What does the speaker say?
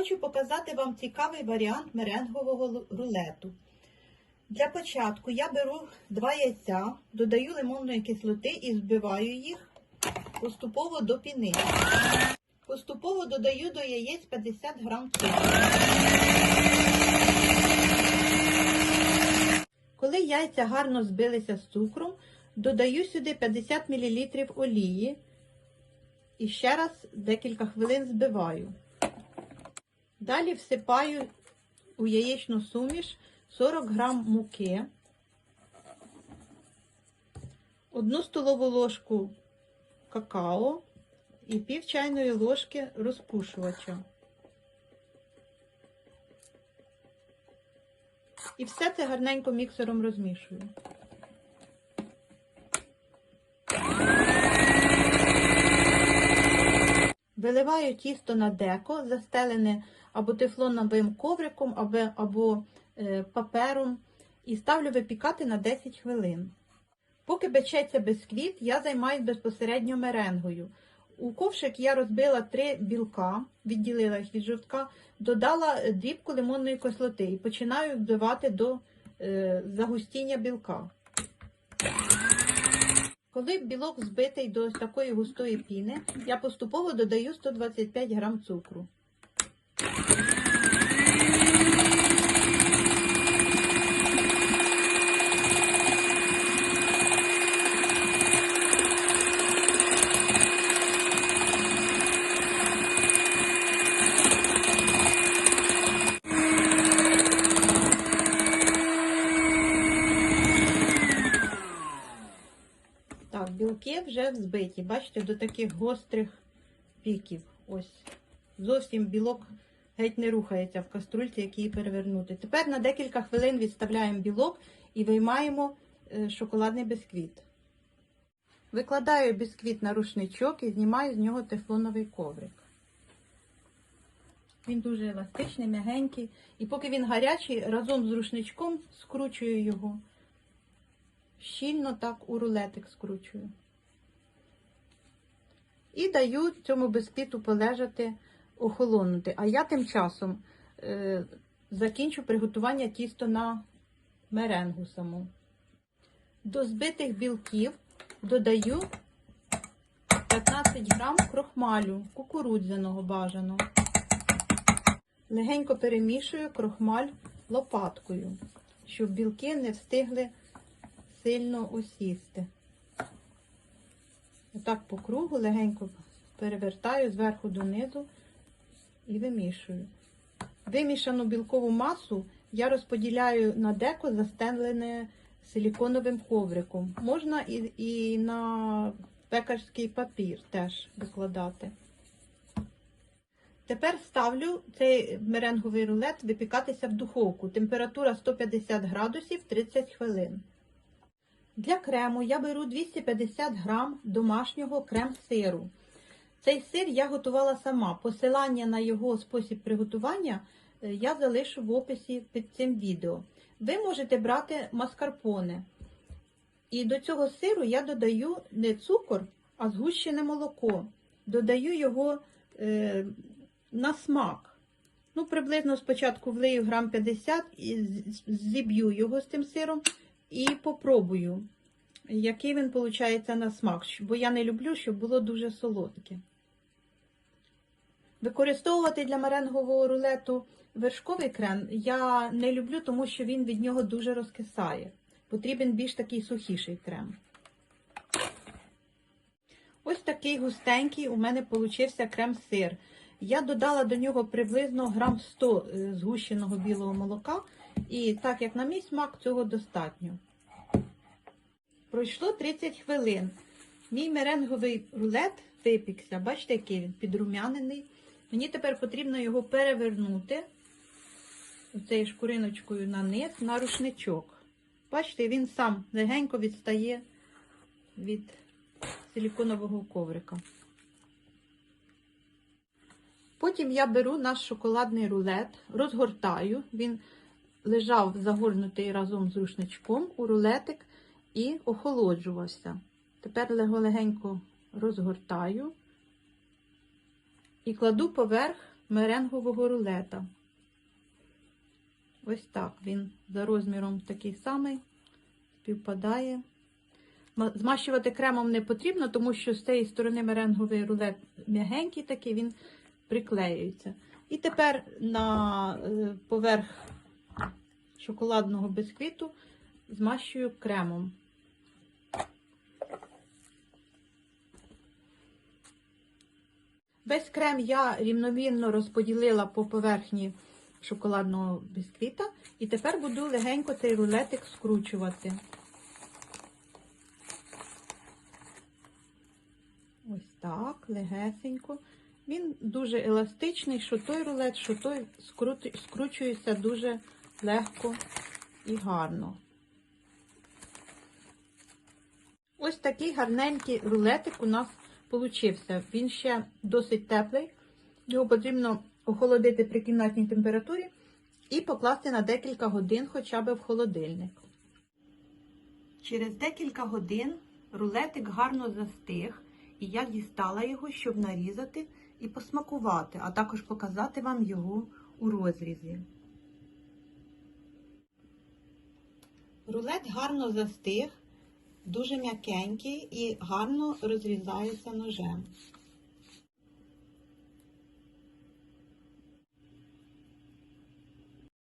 Хочу показати вам цікавий варіант меренгового рулету. Для початку я беру два яйця, додаю лимонної кислоти і збиваю їх поступово до піни. Поступово додаю до яєць 50 грам цукру. Коли яйця гарно збилися з цукром, додаю сюди 50 мл олії і ще раз декілька хвилин збиваю. Далі всипаю у яєчну суміш 40 грам муки, одну столову ложку какао і пів чайної ложки розпушувача. І все це гарненько міксером розмішую. Виливаю тісто на деко, застелене або тефлоновим ковриком, або, або е, папером, і ставлю випікати на 10 хвилин. Поки печеться бісквіт, я займаюся безпосередньо меренгою. У ковшик я розбила три білка, відділила їх від жовтка, додала дрібку лимонної кислоти і починаю вбивати до е, загустіння білка. Коли білок збитий до такої густої піни, я поступово додаю 125 грам цукру. Так, білки вже взбиті. Бачите, до таких гострих піків. Ось. Зовсім білок геть не рухається в каструльці, який перевернути. Тепер на декілька хвилин відставляємо білок і виймаємо е, шоколадний бісквіт. Викладаю бісквіт на рушничок і знімаю з нього тефлоновий коврик. Він дуже еластичний, м'ягенький. І поки він гарячий, разом з рушничком скручую його. Щільно так у рулетик скручую. І даю цьому бісквіту полежати, охолонути. А я тим часом е, закінчу приготування тісто на меренгу саму. До збитих білків додаю 15 грам крохмалю, кукурудзяного бажаного. Легенько перемішую крохмаль лопаткою, щоб білки не встигли сильно осісти. Отак по кругу легенько перевертаю зверху донизу і вимішую. Вимішану білкову масу я розподіляю на деко застелене силіконовим ковриком. Можна і, і на пекарський папір теж викладати. Тепер ставлю цей меренговий рулет випікатися в духовку. Температура 150 градусів 30 хвилин. Для крему я беру 250 грам домашнього крем-сиру. Цей сир я готувала сама. Посилання на його спосіб приготування е, я залишу в описі під цим відео. Ви можете брати маскарпоне. І до цього сиру я додаю не цукор, а згущене молоко. Додаю його е, на смак. Ну, приблизно спочатку влию грам 50 і зіб'ю його з цим сиром і попробую, який він виходить на смак, бо я не люблю, щоб було дуже солодке. Використовувати для меренгового рулету вершковий крем я не люблю, тому що він від нього дуже розкисає. Потрібен більш такий сухіший крем. Ось такий густенький у мене получився крем-сир. Я додала до нього приблизно грам 100 е, згущеного білого молока, і так як на мій смак, цього достатньо. Пройшло 30 хвилин. Мій меренговий рулет випікся. Бачите, який він підрумянений. Мені тепер потрібно його перевернути оцею шкуриночкою на низ на рушничок. Бачите, він сам легенько відстає від силіконового коврика. Потім я беру наш шоколадний рулет, розгортаю. Він лежав загорнутий разом з рушничком у рулетик і охолоджувався. Тепер легенько розгортаю і кладу поверх меренгового рулета. Ось так він за розміром такий самий, співпадає. Змащувати кремом не потрібно, тому що з цієї сторони меренговий рулет м'ягенький такий, він приклеюється. І тепер на е, поверх шоколадного бисквіту змащую кремом. Весь крем я рівномірно розподілила по поверхні шоколадного бісквіта і тепер буду легенько цей рулетик скручувати. Ось так, легесенько. Він дуже еластичний, що той рулет, що той скручується дуже легко і гарно. Ось такий гарненький рулетик у нас получився. Він ще досить теплий. Його потрібно охолодити при кімнатній температурі і покласти на декілька годин хоча б в холодильник. Через декілька годин рулетик гарно застиг, і я дістала його, щоб нарізати і посмакувати, а також показати вам його у розрізі. Рулет гарно застиг, дуже м'якенький і гарно розрізається ножем.